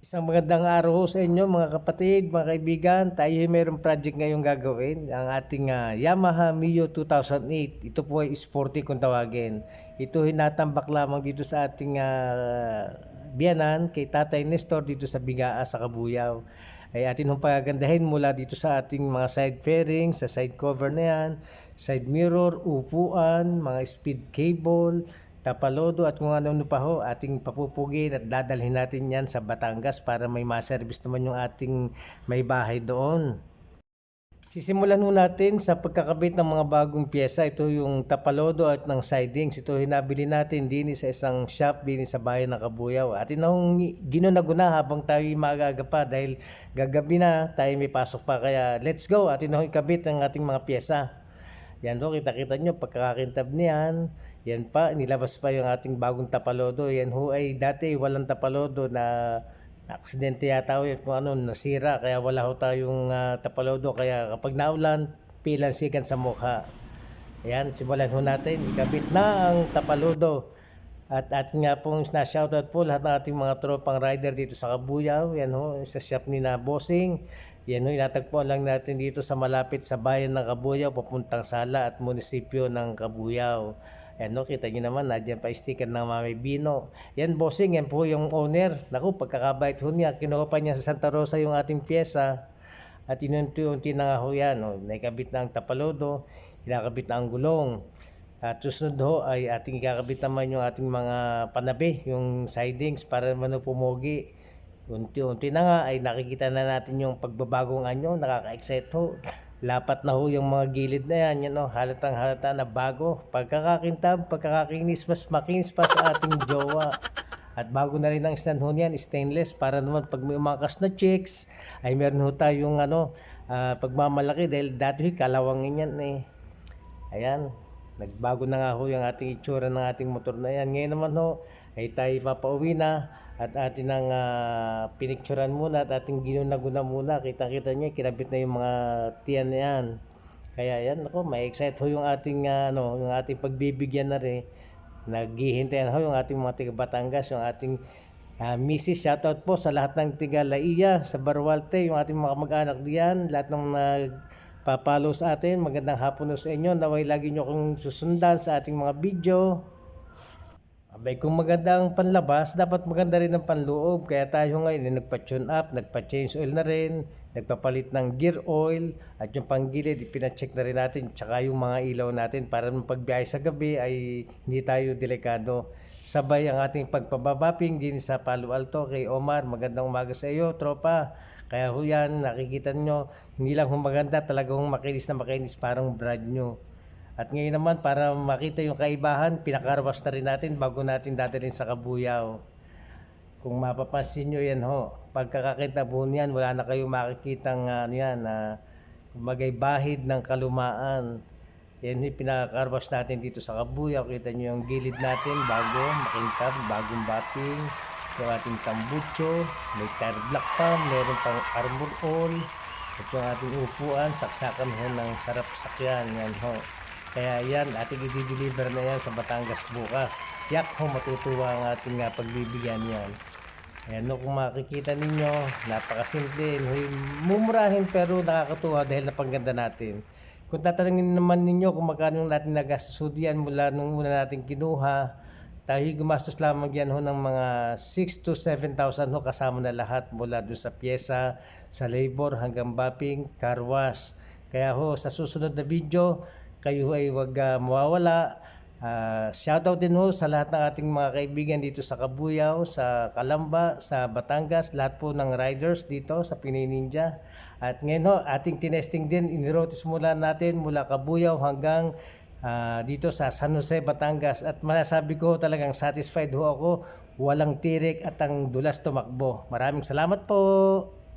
Isang magandang araw sa inyo mga kapatid, mga kaibigan. Tayo ay mayroong project ngayong gagawin. Ang ating ah, Yamaha Mio 2008. Ito po ay sporty kung tawagin. Ito ay natambak lamang dito sa ating ah, biyanan kay Tatay Nestor dito sa Bigaa sa Kabuyaw. Ay atin hong pagagandahin mula dito sa ating mga side fairing, sa side cover na yan, side mirror, upuan, mga speed cable, tapalodo at kung ano pa ho ating papupugin at dadalhin natin yan sa Batangas para may ma-service naman yung ating may bahay doon. Sisimulan ho natin sa pagkakabit ng mga bagong pyesa. Ito yung tapalodo at ng sidings. Ito hinabili natin din sa isang shop din sa bayan ng Kabuyaw. At inong ginunaguna habang tayo magaga pa dahil gagabi na tayo may pasok pa. Kaya let's go. At inong ikabit ang ating mga pyesa. Yan ho, kita-kita nyo, pagkakakintab niyan, yan pa, nilabas pa yung ating bagong tapalodo. Yan ho ay dati walang tapalodo na aksidente yata ho yun, kung ano, nasira. Kaya wala ho tayong ah, tapalodo. Kaya kapag naulan, pilansikan sa mukha. Ayan, simulan ho natin. Ikabit na ang tapalodo. At atin nga pong na-shoutout po lahat ng ating mga tropang rider dito sa Kabuyaw. Yan ho, sa shop ni na Bossing. Yan ho, inatagpuan lang natin dito sa malapit sa bayan ng Kabuyaw, papuntang Sala at munisipyo ng Kabuyaw. Yan ho, kita nyo naman, nadyan pa sticker ng Mami Bino. Yan, Bossing, yan po yung owner. Naku, pagkakabait ho niya, kinuha pa niya sa Santa Rosa yung ating pyesa. At inunti-unti na nga ho yan. Oh. Naikabit na ang tapalodo, kinakabit na ang gulong. At susunod ho ay ating ikakabit naman yung ating mga panabi, yung sidings para naman pumogi. Unti-unti na nga ay nakikita na natin yung pagbabagong anyo, nakaka-excite ho. Lapat na ho yung mga gilid na yan, yan oh, halatang halata na bago. Pagkakakintab, pagkakakinis, mas makinis pa sa ating jowa. At bago na rin ang stand ho niyan, stainless, para naman pag may umakas na chicks, ay meron ho tayong ano, ah, pagmamalaki dahil dati ho, kalawangin yan eh. Ayan, nagbago na nga ho yung ating itsura ng ating motor na yan. Ngayon naman ho, ay tayo papauwi na at atin ang uh, pinicturan muna at ating ginunaguna muna. Kita-kita niya, kinabit na yung mga tiyan na yan. Kaya yan, ako, may excite ho yung ating, ah, ano, yung ating pagbibigyan na rin. Naghihintay na ho yung ating mga tiga Batangas, yung ating uh, Mrs. Shoutout po sa lahat ng tiga Laiya, sa Barwalte, yung ating mga mag-anak diyan, lahat ng nagpapalo sa atin. Magandang hapon po sa inyo. Naway lagi nyo kong susundan sa ating mga video. Abay, kung maganda ang panlabas, dapat maganda rin ang panloob. Kaya tayo ngayon ay nagpa-tune up, nagpa-change oil na rin, nagpapalit ng gear oil, at yung panggilid, pinacheck na rin natin, tsaka yung mga ilaw natin para nung pagbiyahe sa gabi ay hindi tayo delikado. Sabay ang ating pagpababaping din sa Palo Alto kay Omar. Magandang umaga sa iyo, tropa. Kaya ho yan, nakikita nyo, hindi lang humaganda, talagang makinis na makinis, parang brand new. At ngayon naman, para makita yung kaibahan, pinakarwas na rin natin bago natin dadalhin sa Kabuyaw. Kung mapapansin nyo yan ho, pagkakakintabon yan, wala na kayong makikitang uh, ano yan, uh, kumagay bahid ng kalumaan. Yan yung pinakakarwas natin dito sa Kabuyaw. Kita nyo yung gilid natin, bago, makintab, bagong bating, yung ating tambucho, may tire block pa, meron pang armor all, at yung ating upuan, saksakan ho ng sarap sakyan, yan ho. Kaya yan, ating i-deliver na yan sa Batangas bukas. Tiyak ho matutuwa ang ating uh, pagbibigyan yan. Ayan no, kung makikita ninyo, napakasimple. Mumurahin pero nakakatuwa dahil napangganda natin. Kung tatanungin naman ninyo kung magkano natin nagastos yan mula nung una natin kinuha, tayo gumastos lamang yan ho ng mga 6 to 7,000 ho kasama na lahat mula doon sa pyesa, sa labor hanggang bapping, car wash. Kaya ho, sa susunod na video, kayo ay wag uh, mawawala. Uh, shoutout din ho sa lahat ng ating mga kaibigan dito sa Kabuyaw, sa Kalamba, sa Batangas, lahat po ng riders dito sa Pinoy Ninja. At ngayon ho, ating tinesting din, inirotis mula natin mula Kabuyaw hanggang uh, dito sa San Jose, Batangas. At masasabi ko talagang satisfied ho ako, walang tirik at ang dulas tumakbo. Maraming salamat po!